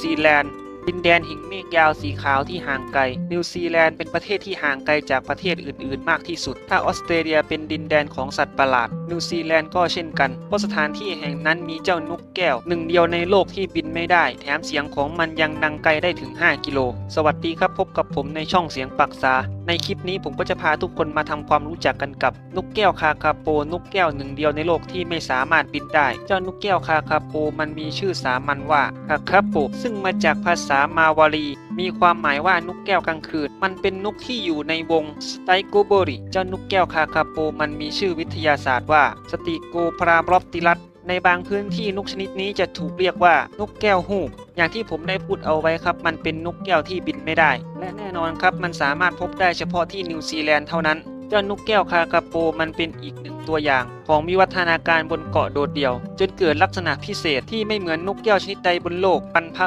ซีแลนด์ ดินแดนหิ่งเมฆยาวสีขาวที่ห่างไกล นิวซีแลนด์เป็นประเทศที่ห่างไกลจากประเทศอื่น ๆ มากที่สุด ถ้าออสเตรเลียเป็นดินแดนของสัตว์ประหลาด นิวซีแลนด์ก็เช่นกัน เพราะสถานที่แห่งนั้นมีเจ้านกแก้ว หนึ่งเดียวในโลกที่บินไม่ได้ แถมเสียงของมันยังดังไกลได้ถึง 5 กิโล สวัสดีครับพบกับผมในช่องเสียงปักษา ในคลิปนี้ผมก็จะพาทุกคนมาทำความรู้จักกันกับนกแก้วคาคาโป นกแก้วหนึ่งเดียวในโลกที่ไม่สามารถบินได้ เจ้านกแก้วคาคาโปมันมีชื่อสามัญว่าคาคาโป ซึ่งมาจากภาษามาวารี มีความหมายว่านกแก้วกลางคืน มันเป็นนกที่อยู่ในวงสไตโกโบริ เจ้านกแก้วคาคาโปมันมีชื่อวิทยาศาสตร์ว่า สติโกพรามรอปติลัสในบางพื้นที่นกชนิดนี้จะถูกเรียกว่านกแก้วฮูกอย่างที่ผมได้พูดเอาไว้ครับ มันเป็นนกแก้วที่บินไม่ได้ และแน่นอนครับมันสามารถพบได้เฉพาะที่นิวซีแลนด์เท่านั้น เจ้านกแก้วคากาโปมันเป็นอีกหนึ่งตัวอย่าง ของวิวัฒนาการบนเกาะโดดเดี่ยว จนเกิดลักษณะพิเศษที่ไม่เหมือนนกแก้วชนิดใดบนโลกบรรพบุ